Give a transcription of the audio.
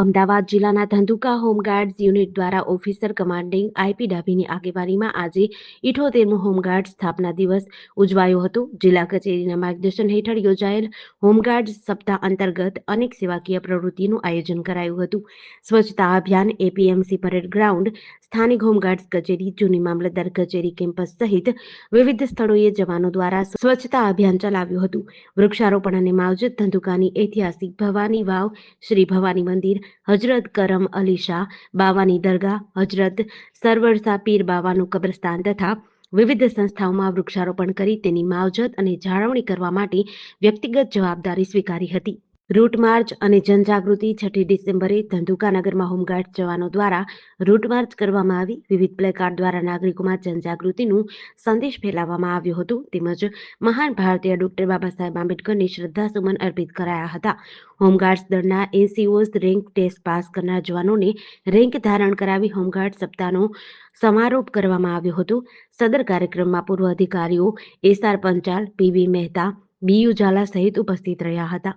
અમદાવાદ જિલ્લાના Dhandhuka home guards unit દ્વારા officer commanding IP ડાભીની આગેવાનીમાં આજે ઇઠોતેરમો હોમગાર્ડ સ્થાપના દિવસ ઉજવાયો હતો. જિલ્લા કચેરીના માર્ગદર્શન હેઠળ યોજાયેલ હોમગાર્ડ સપ્તાહ અંતર્ગત અનેક સેવાકીય પ્રવૃત્તિનું આયોજન કરાયું હતું. સ્વચ્છતા અભિયાન, એપીએમસી પરેડ ગ્રાઉન્ડ, સ્થાનિક હોમગાર્ડ્સ કચેરી, જૂની મામલતદાર કચેરી, કેમ્પસ સહિત વિવિધ સ્થળોએ જવાનો દ્વારા સ્વચ્છતા અભિયાન ચલાવ્યું હતું. વૃક્ષારોપણ અને માવજત ધંધુકાની ઐતિહાસિક ભવાની વાવ, શ્રી ભવાની મંદિર હજરત કરમ અલી શાહ બાવાની દરગાહ હજરત સરવર શાહ પીર બાવાનું કબ્રસ્તાન તથા વિવિધ સંસ્થાઓમાં વૃક્ષારોપણ કરી તેની માવજત અને જાળવણી કરવા માટે વ્યક્તિગત જવાબદારી સ્વીકારી હતી. રૂટ માર્ચ અને જનજાગૃતિ છઠ્ઠી ડિસેમ્બરે ધંધુકા નગરમાં હોમગાર્ડ જવાનો દ્વારા રૂટ માર્ચ કરવામાં આવી. વિવિધ પ્લેકાર્ડ દ્વારા નાગરિકોમાં જનજાગૃતિનું સંદેશ ફેલાવવામાં આવ્યો હતો. તેમજ મહાન ભારતીય ડોક્ટર બાબા સાહેબ આંબેડકરને શ્રદ્ધાસુમન અર્પિત કરાયા હતા. હોમગાર્ડ્સ દળના એસીઓઝ રેન્ક ટેસ્ટ પાસ કરનાર જવાનોને રેન્ક ધારણ કરાવી હોમગાર્ડ સપ્તાહનો સમારોપ કરવામાં આવ્યો હતો. સદર કાર્યક્રમમાં પૂર્વ અધિકારીઓ SR Panchal PV Mehta BU Zala સહિત ઉપસ્થિત રહ્યા હતા.